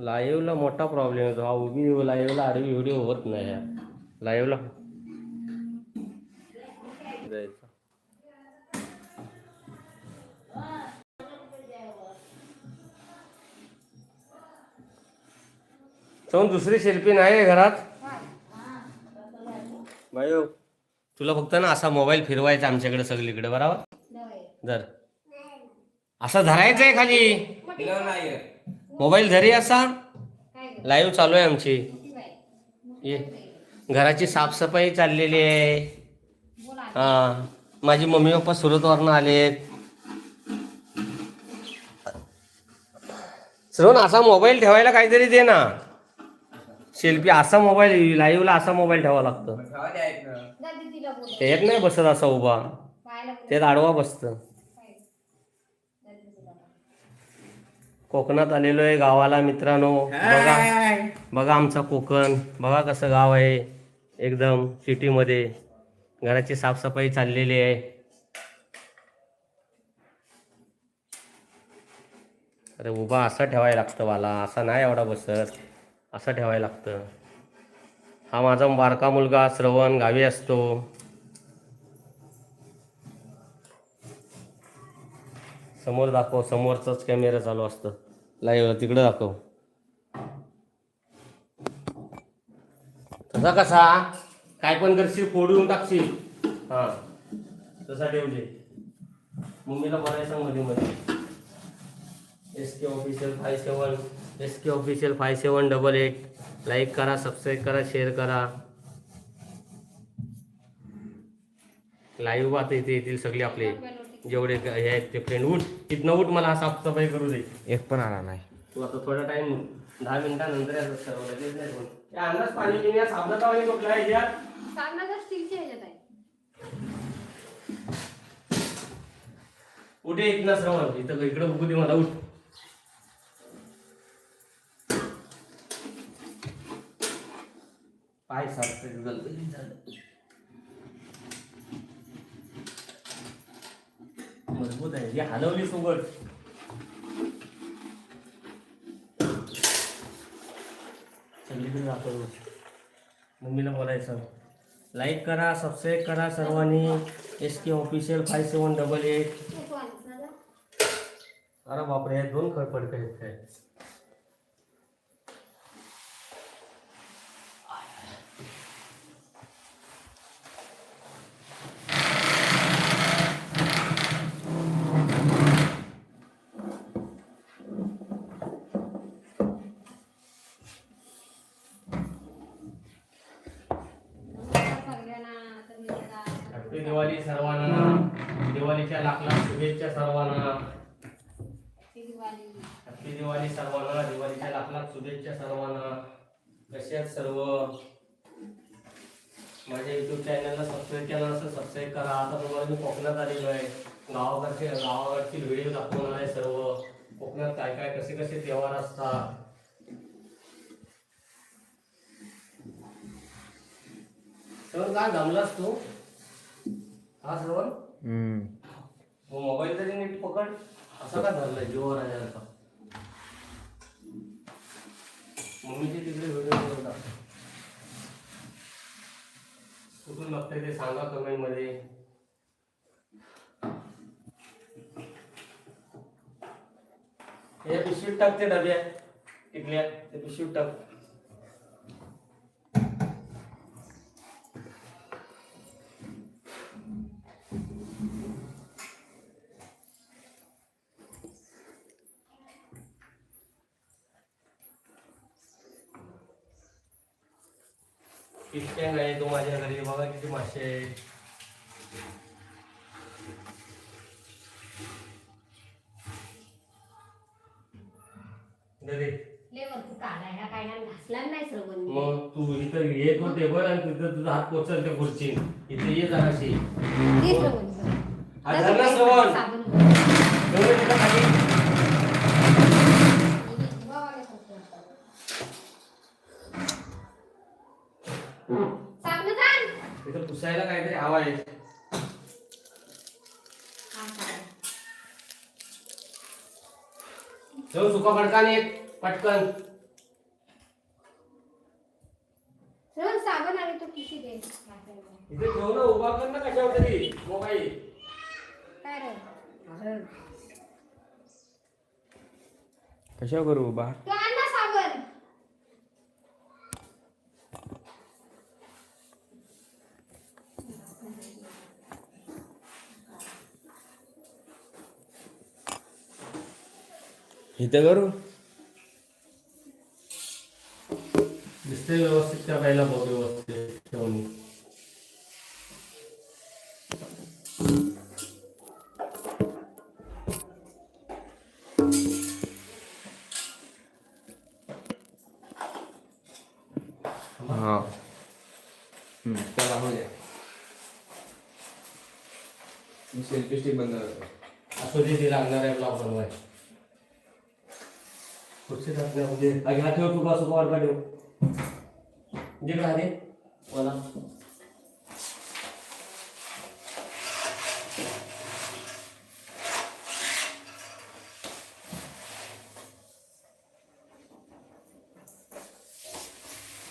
लाईव्हला मोठा प्रॉब्लेम येतो हा उभी लाईव्हला आडवी व्हिडिओ होत नाही हा लाईव्हला. जायचं. चौन दुसरी शिल्पी नाही आहे घरात? बाई हो, तुला फक्त ना असा मोबाईल फिरवायचा आमच्याकडे सगळीकडे बरोबर? जर. असा धरायचा आहे खाली मोबाईल धरी असा? लाईव्ह चालू आहे आमची. ये. घराची साफसफाई चाललेली आहे. हा. माझी मम्मी पप्पा सुरतवरनं आलेत. श्रवण असा मोबाईल ठेवायला काहीतरी दे ना. शिल्पी असा मोबाईल लाईव्हला असा मोबाईल ठेवावा लागतो. त्याच्यात नाही बसत असा उभा. त्यात आडवा बसतं. कोकणात आलेलो आहे गावाला मित्रांनो. बघा. बघा आमचा कोकण. बघा कसं गाव आहे. एकदम सिटीमध्ये. घराची साफसफाई चाललेली आहे. अरे उभा असं ठेवायला लागतं मला असा नाही एवढा बसत. असं ठेवायला लागतं. हा माझा बारका मुलगा श्रवण गावी असतो. समोर दाखव समोरचाच कॅमेरा चालू असतं. लाईव्ह तिकडं दाखव. तसा कसा? काय पण करशील फोडून टाकशील. हा. तसा ठेवले मम्मीला बोलायचं मध्ये मध्ये. S K official five seven S K official five seven double eight like करा सबस्क्राईब करा शेअर करा. लाईव्ह आता इथे येतील सगळे आपले. जेवढे क- हे आहेत ते फ्रेंड उठ तिथनं उठ मला साफसफाई करू दे. एक पण आला नाही. तू आता थोडा टाइम दहा मिनिटानंतर याचं सर्व लगेच नाही होत. या अंदाज पाणी साबणाचा पाणी कुठला आहे यात? साबणाचा स्टीलच्या ह्याच्यात आहे. उठे इथनं श्रवण इथं इकडे उभू दे मला उठ. पाय साफ झालं. मजबूत हलवली सोबत सगळीकडे दाखव. मम्मीला बोलायचं. लाईक करा सबस्क्राईब करा सर्वांनी. S K official five seven double eight अरे बापरे दोन खडपड आहेत काय सगळ्यांना तर मी आता- हॅपी दिवाळी सर्वांना दिवाळीच्या लाख लाख शुभेच्छा सर्वांना ती दिवाळी. हॅपी दिवाळी सर्वांना दिवाळीच्या लाख लाख शुभेच्छा सर्वांना कसे आहेत सर्व माझ्या युट्यूब चॅनलला सबस्क्राईब केलं असं सबस्क्राईब करा आता तुम्हाला मी कोकणात आलेलो आहे गावाकडचे गावाकडची व्हिडिओ दाखवणार आहे सर्व कोकणात काय काय कसे कसे त्योहार असतात? श्रवण काय जमलास तू? हा श्रवण. मग मोबाईल तरी नीट पकड. असं का धरलंय जीवर आहे आता मम्मीचे तिकडे व्हिडिओ टाक कुठून बघताय ते सांगा कमेंटमध्ये. हे पिशवीत टाक ते डब्या टिकल्या ते पिशवीत टाक. किती आहे तो माझ्या घरी? बघा किती मासे आहेत. बरं आणि तिथं तुझा हात पोचल त्या खुर्ची इथे ये जराशी श्रवण. हा, धर ना श्रवण. साबण. खाली. आण. तिथं पुसायला काहीतरी हवा आहे हा, साबण. जाऊ सुका एक पटकन श्रवण साबण आणि तो किती दे घासायला. इथे ठेव ना उभा कर ना कशावर तरी मोबाईल काय रे अरे, कशा करू उभा इथं करू? दिसते व्यवस्थित त्या बाईला बघ व्यवस्थित. ठेवून सेल्फी स्टिक बंद असू दे ती लागणार आहे ब्लॉग बनवाय खुर्ची टाकण्यामध्ये ह्या ठेव तू बस वर ठेव. जिकडे आधी मला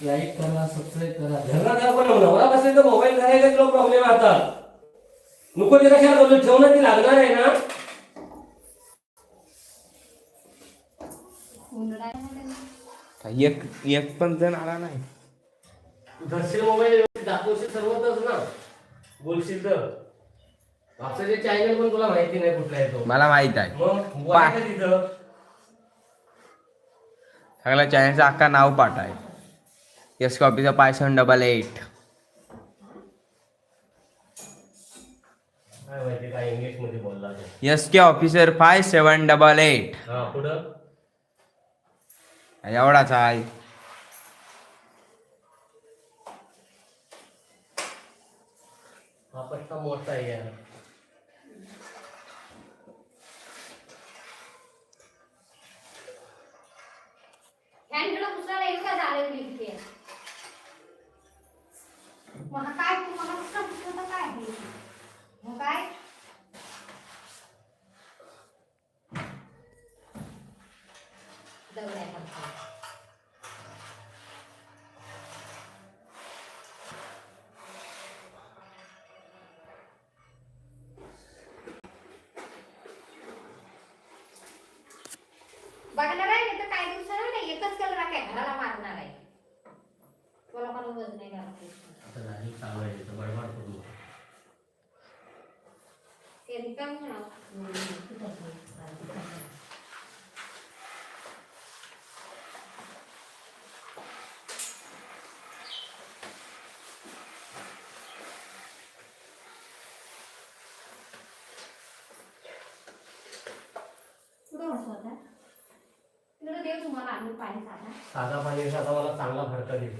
लाईक करा सबस्क्राईब करा. धरणा करा पण मोबाईल धरायला तुला प्रॉब्लेम आता नको ते कशाला बोलू ठेवणं ती लागणार आहे ना? एक एक पण जण आला नाही. धरशील मोबाईल दाखवशील सर्वतच ना. बोलशील तर. चॅनल पण तुला माहिती नाही कुठला आहे तो. मला माहीत आहे. मग तिथं. सगळ्या चॅनलचं अख्खा नाव पाठ आहे. यस कॉपीचा पायसन डबल एट काय माहिती काय इंग्लिशमध्ये बोलला तो. S K officer five seven double eight हा पुढं? एवढाच आहे हा पट्टा मोठा आहे यार फॅनकडे पुसायला येईल का झालं इथे मला काय तू मला कुठं पुसलं तर काय आहे? मग काय दगड्या करता. बघणार आहे नाही तर काही दिवसानं नाही एकच कलर काय घराला मारणार आहे मला कोणाला वजन नाही घरात आता झाली चालू आहे तिथं बडबड करू. ते रिकाम म्हणावं. कुठं बसवता? तिकडं देव तुम्हाला आणून पाणी साधा पाहिजे साधा मला चांगला भरता देईल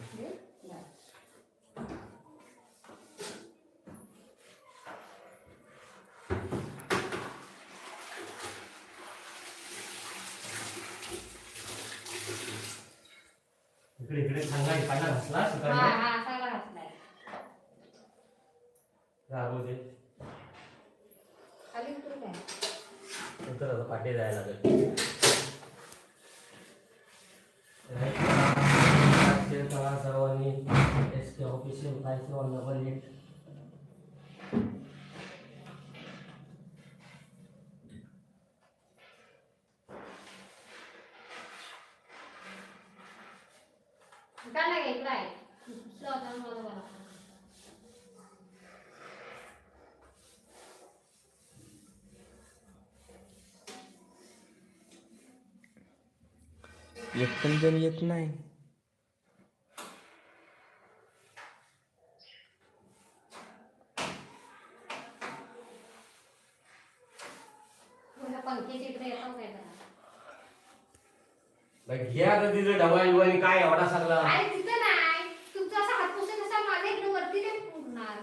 इकडे इकडे चांगला पाहिला घासला हा सुकाने हा चांगला घातलाय राहू दे खाली उतरू काय नंतर आता पाठी जायला लागेल शेअर करा सर्वांनी S K official five seven double eight काय नाही इकडं आहे दुसरं होता ना मला बरं. एक पण जण येत नाही तुला पंख्याच्या इकडे येतो काय करा घ्या आता तिथं डबा बिबानी काय एवढा सगळा अरे तिथं नाही तुमचा असा हात पुसत असा माझ्या इकडे वरती नाही पुरणार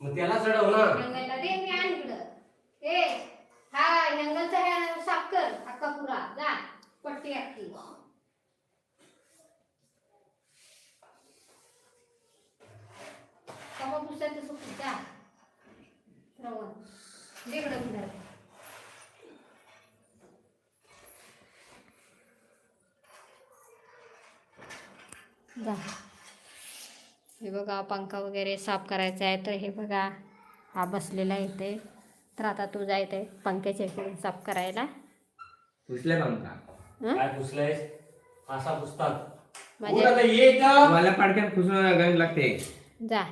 मग त्याला चढव ना हँगलला दे मी आण इकडं ए हा हँगलचा हे साफ कर अक्का पुरा जा पट्टी अक्की मी धरते. जा. हे बघा पंखा वगैरे साफ करायचा आहे तर हे बघा हा बसलेला आहे इथे. तर आता तू जायते पंख्याच्या इकडून साफ करायला. पुसले पंखा. हं? काय पुसलंय? असा पुसतात. माझे उठ आता ये इथं. मला पाडक्यात पुसून लागते. जा.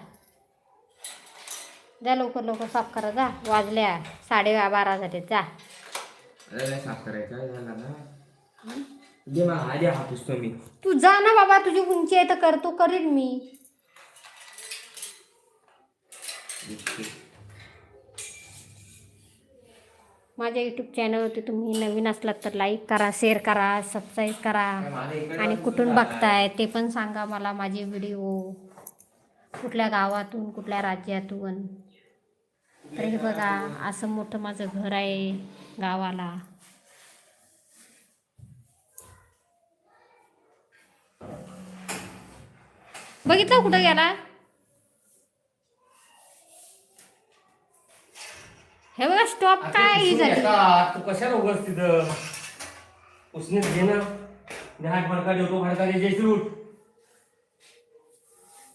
जा लवकर लवकर साफ करा जा. वाजल्या साडे बारा झाले जा. साफ करायचा मी. तू जा ना बाबा तुझी उंची आहे तर करतो करीन मी. माझ्या यूट्यूब चॅनलवरती तुम्ही नवीन असलात तर लाईक करा शेअर करा सबस्क्राईब करा. आणि कुठून बघताय ते पण सांगा मला माझे व्हिडिओ कुठल्या गावातून कुठल्या राज्यातून. तर हे बघा असं मोठं माझं घर आहे गावाला. बघितलं कुठं गेला? हे बघा स्टॉप काय. तू कशाला उगाच तिथं? पुसणीत घे ना. फडका देतो फडका दे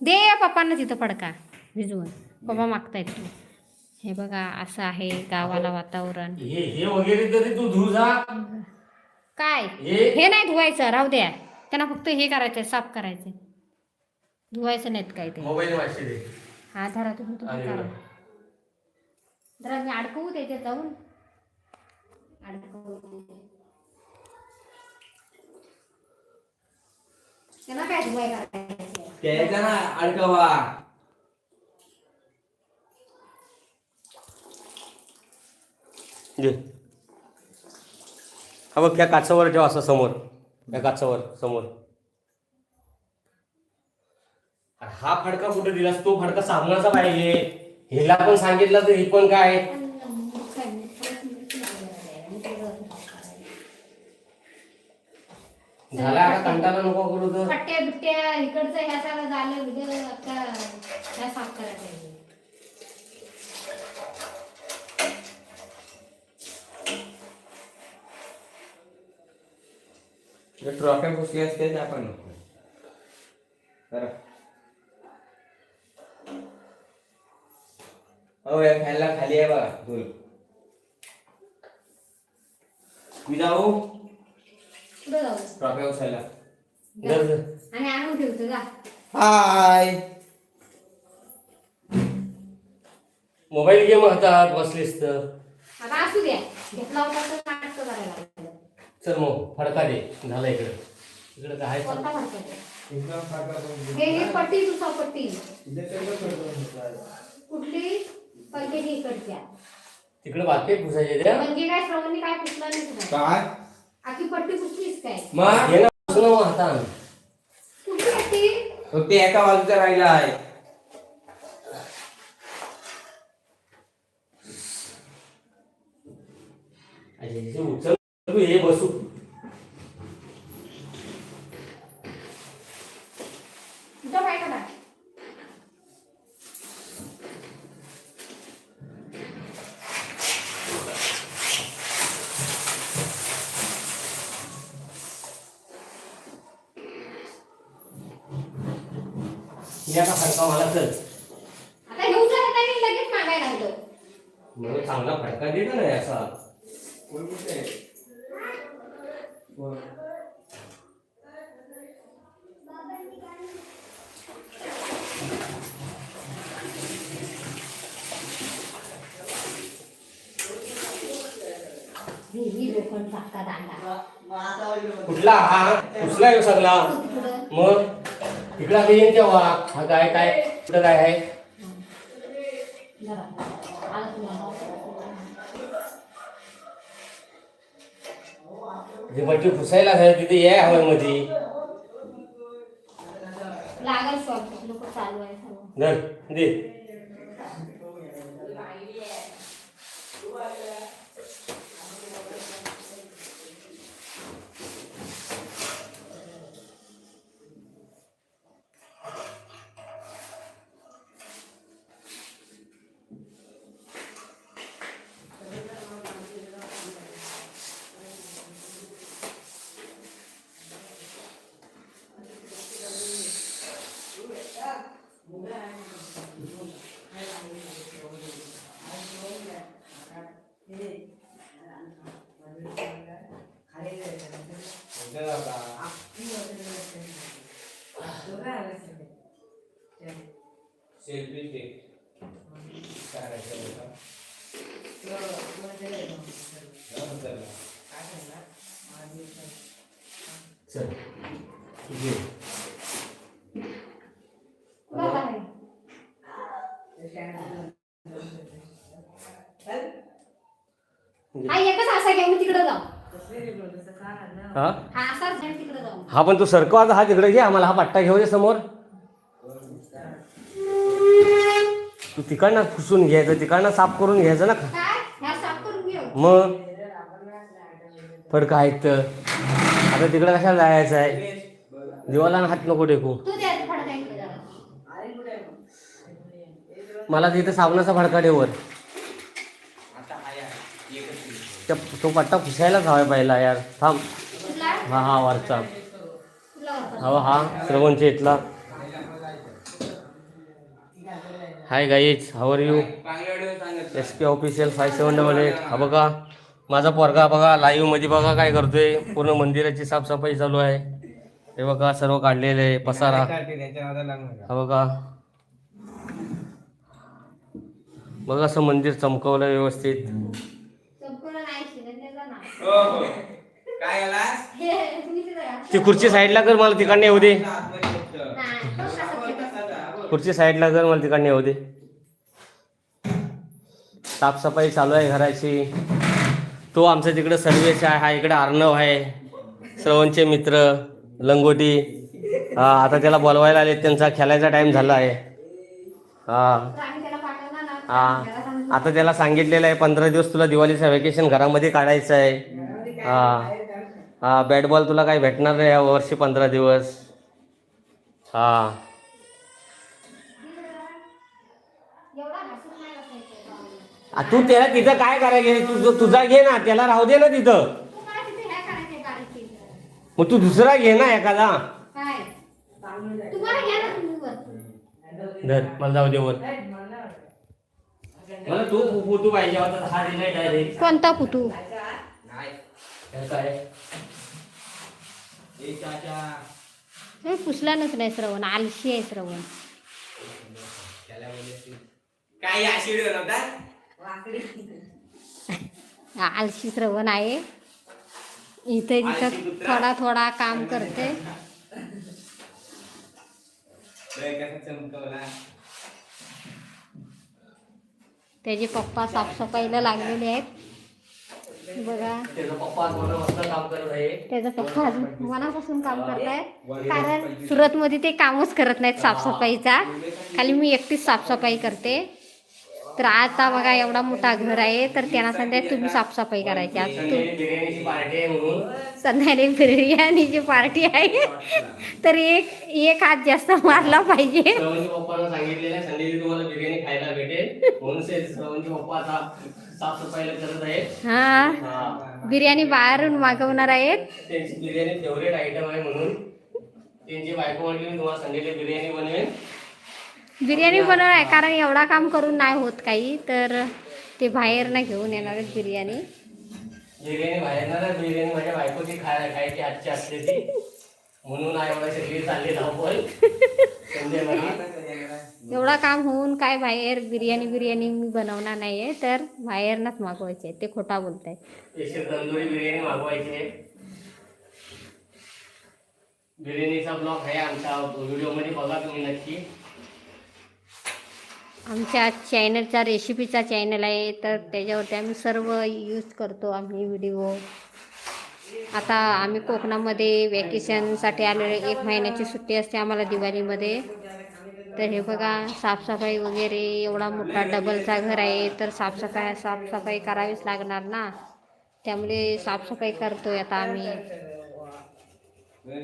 दे या पप्पांना तिथं पडका भिजवून. पप्पा मागतायत. तू हे बघा असं आहे गावाला वातावरण. हे हे वगैरे तरी तू धुऊ जा. काय? हे? नाही धुवायचं राहू द्या. त्यांना फक्त हे करायचंय साफ करायचंय. धुवायचं नाहीत काय ते. मोबाईल दे हा धरा तुम्ही तुम्ही करा. जरा मी अडकवू त्याच्यात जाऊन. अडकवू. त्यांना काय धुवायला अडकवा. दे हा बघ त्या काचावर ठेवा असं समोर. त्या काचावर समोर. हा फडका कुठे दिलास? तो फडका साबणाचा पाहिजे. हिला पण सांगितलं तर ही पण काय? झाला आता कंटाळा नको करू तर. पट्ट्या बिट्ट्या इकडचं ह्या सगळं झालं उद्या आता ह्या साफ करायला पाहिजे जे ट्रॉफ्या पुसली असते त्या पण नको हो या फॅनला खाली आहे बघा धूल मी जाऊ? ट्रॉफ्या धर. आणि आणून ठेवतो जा. हाय मोबाईल गेम हातात बसलीस तर. आता असू द्या. घेतला होता तर नाटक करायला. चल मग फडका दे. झाला इकडे. इकडे काय आहे? कोणता? हे हे पट्टी तुझा पट्टी कुठली? पंख्याची इकडच्या. तिकडे बाकी पुसायचे द्या म्हणजे काय श्रवणी काय पुसला नाही तुला काय? आखी पट्टी पुसलीस काय? मग घे ना पुसू ना मग हातानं कुठली पट्टी? फक्त एका बाजूचा राहिला आहे. अरे, हे उचल तू हे बसू तुझा काय करा या का फडका मला चल आता घेऊन जात नाही लगेच मागायला लागलो मला चांगला फडका दे ना रे असा लोखंड टाका दांडा? कुठला हा पुसला आहे सगळा मग तिकडे आता येईन तेव्हा हा काय काय कुठं काय आहे? जरा आला तुला जे बच्चे पुसायला आहे तिथे ये हवेमध्ये. लागल शॉप लोक चालू आहे सर्व धर दे. हा? पण तू सरकव आता हा तिकडे घे आम्हाला हा पट्टा घेऊ दे समोर. तू तिकडनं पुसून घ्यायचं तिकडनं साफ करून घ्यायचं ना. मग? फडकं आहेत. तर आता तिकडे कशाला जायचं आहे? दिवाला हात नको टेकू. मला तिथे साबणाचा फडका ठेवर हा. त्या तो पट्टा पुसायलाच हवा पहिला यार. थांब. हा हा वरचा. हवा हा श्रवणच्या इथला. Hi guys how are you S P official five seven double eight हा बघा. माझा पोरगा बघा लाईव्हमध्ये बघा काय करतोय. पूर्ण मंदिराची साफसफाई चालू आहे. हे बघा सर्व काढलेले आहे, पसारा. हा बघा. बघा असं मंदिर चमकवलं व्यवस्थित. ती खुर्ची साईडला कर मला तिकडनं येऊ दे. खुर्ची साईडला कर मला तिकडनं येऊ दे. साफसफाई चालू आहे घराची. तो आमचा तिकडं सर्वेश आहे हा इकडे अर्णव आहे श्रवणचे मित्र लंगोटी. हा आता त्याला बोलवायला आले त्यांचा खेळायचा टाईम झाला आहे. हा. हा. आता त्याला सांगितलेलं आहे पंधरा दिवस तुला दिवाळीचं व्हॅकेशन घरामध्ये काढायचं आहे. हा. हा बॅट बॉल तुला काही भेटणार नाही या वर्षी पंधरा दिवस. हा एवढा हसून नाही बसायचं. आ, तू त्याला तिथं काय करायचं? तू तुझा घे ना त्याला राहू दे ना तिथं. मग तू दुसरा घे ना एखादा. धर मला जाऊ दे वर. मला तू फोटो पाहिजे होता हा दिलाय डायरेक्ट कोणता पुतू? नाही काय ए चाचा. हे पुसल्यानच नाही श्रवण आलशी आहे श्रवण. त्याला बोलले काय अशी व्हिडिओ नव्हता हा, आलशी श्रवण आहे. इथे तिथं. थोडा थोडा काम करते. त्याचे पप्पा साफसफाईला लागलेले आहेत. बघा. त्याचा पप्पा दोन वाजता काम करत आहे. त्याचा पप्पा अजून मनापासून काम करतायत कारण सुरतमध्ये ते कामच करत नाहीत साफसफाईचा. खाली मी एकटीच साफसफाई करते. तर आता बघा एवढा मोठा घर आहे तर त्यांना संध्या तुम्ही साफसफाई करायची. आज तू बिर्याणीची पार्टी आहे म्हणून संध्याकाळी बिर्याणीची पार्टी आहे. तर एक एक हात जास्त मारला पाहिजे. हा. बिर्याणी बाहेरून मागवणार आहेत. बिर्याणी फेवरेट आयटम आहे म्हणून. त्यांची बायको म्हटली मी तुम्हाला संडेला बिर्याणी बनवेन. बिर्याणी बनवणार आहे कारण एवढा काम करून नाही होत काही. तर ते बाहेर ना घेऊन येणार आहेत बिर्याणी. बिर्याणी बाहेर ना बिर्याणी माझ्या बायकोची खाय खायची आजची असते ती. म्हणून आई एवढा सगळी चालली धावपळ संडेला एवढा काम होऊन काय बाहेर बिर्याणी बिर्याणी मी बनवणार नाहीये तर बाहेरनच मागवायचे ते खोटा बोलताय. तंदुरी बिर्याणी मागवायची आहे. बिर्याणीचा ब्लॉग आहे आमच्या व्हिडिओमध्ये बघा तुम्ही नक्की. आमच्या चॅनलचा रेसिपीचा चॅनल आहे तर त्याच्यावरती आम्ही सर्व यूज करतो आम्ही व्हिडिओ आता आम्ही कोकणामध्ये वॅकेशनसाठी आलेलो एक महिन्याची सुट्टी असते आम्हाला दिवाळीमध्ये. तर हे बघा साफसफाई वगैरे एवढा मोठा डबलचा घर आहे तर साफसफाई साफसफाई करावीच लागणार ना. त्यामुळे साफसफाई करतोय आता आम्ही.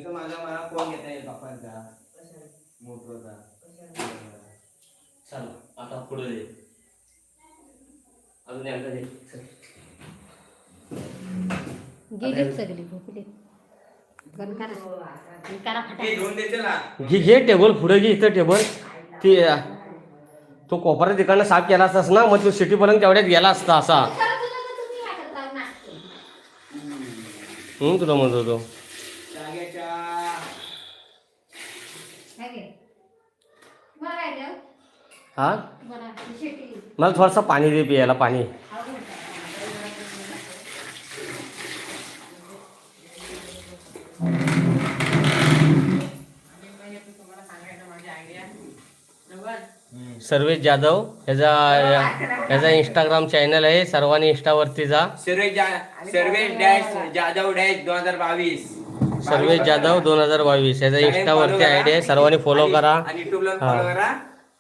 माझा चल आता पुढे दे अजून एकदा दे चल. गेली सगळी भोपली. ते घे घे टेबल पुढे घे इथं टेबल. ती तो कोपरा तिकडनं साफ केला असतास ना मग तो सिटीपर्यंत तेवढ्यात गेला असता असा. तुला म्हणत होतो जागेच्या काय घे? मला हा? मला थोडंसं पाणी दे पियाला पाणी. सर्वेश जाधव ह्याचा ह्याचा इंस्टाग्राम चॅनल आहे सर्वांनी इंस्टावरती जा. सर्वे जा- सर्वे डॅश जाधव डॅश दोन हजार बावीस. सर्वेश जाधव दोन हजार बावीस याचा इंस्टावरती आयडी आहे सर्वांनी फॉलो करा.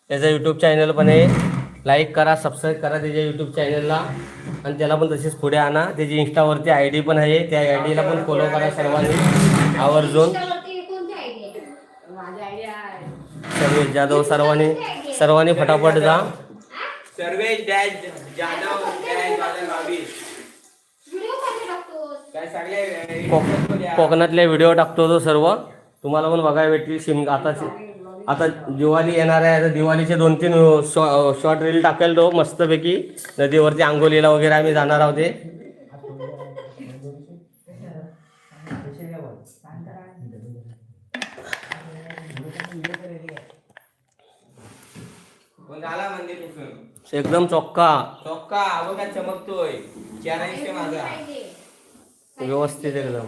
त्याचा यूट्यूब चॅनल पण आहे. लाईक करा सबस्क्राईब करा त्याच्या यूट्यूब चॅनलला आणि त्याला पण तशीच पुढे आणा. त्याची इंस्टावरती आय डी पण आहे. त्या आय डीला पण फॉलो करा सर्वांनी. आवर्जून. सर्वेश जाधव सर्वांनी सर्वांनी फटाफट जा. सर्वे डॅश जाधव डॅश दोन हजार बावीस काय सगळे कोक- कोकणातले व्हिडिओ टाकतो तो सर्व. तुम्हाला पण बघायला भेटतील. शिम आता आता दिवाळी येणार आहे आता दिवाळीचे दोन तीन शॉर्ट रील टाकेल तो मस्तपैकी. नदीवरती आंघोलीला वगैरे आम्ही जाणार आहोत पुसून एकदम चोक्का चौका बघा चमकतोय. चेहरा दिसतोय माझा. व्यवस्थित एकदम.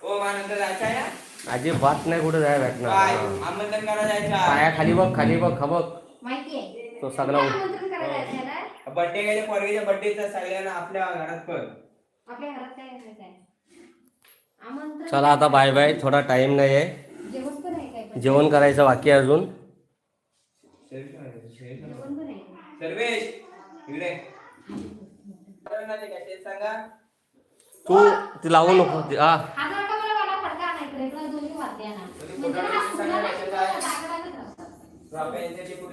ओ जायचं? अजिबात नाही कुठे जायला काय? भेटणार आमंत्रण करा जायचं पाया खाली बघ खाली बघ बघ तो सगळा बर्थडे गेले पोरगीच्या बर्थडेचा सगळ्यांना आपल्या घरात पण आपल्या घरात काय करायचं आहे? आमंत्रण चला आता बाय बाय थोडा टाइम नाही आहे जेवण पण आहे काय? पण? जेवण करायचं बाकी आहे अजून. जेवण पण आहे सर्वेश इकडे. ते सांगा तू ती लावू नको. ती- हा. हा जर का मला इकडे दोन्ही वाद्य आणा म्हणजे हा नाही,